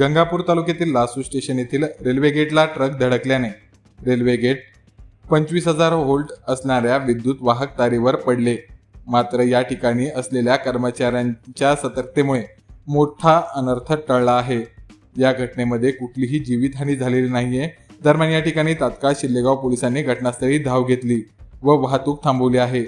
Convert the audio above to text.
गंगापूर तालुक्यातील लासू स्टेशन येथील रेल्वे गेटला ट्रक धडकल्याने रेल्वे गेट पंचवीस हजार व्होल्ट असणाऱ्या विद्युत वाहक तारेवर पडले. मात्र या ठिकाणी असलेल्या कर्मचाऱ्यांच्या सतर्कतेमुळे मोठा अनर्थ टळला आहे. या घटनेमध्ये कुठलीही जीवितहानी झालेली नाहीये. दरम्यान या ठिकाणी तात्काळ शिल्लेगाव पोलिसांनी घटनास्थळी धाव घेतली व वाहतूक थांबवली आहे.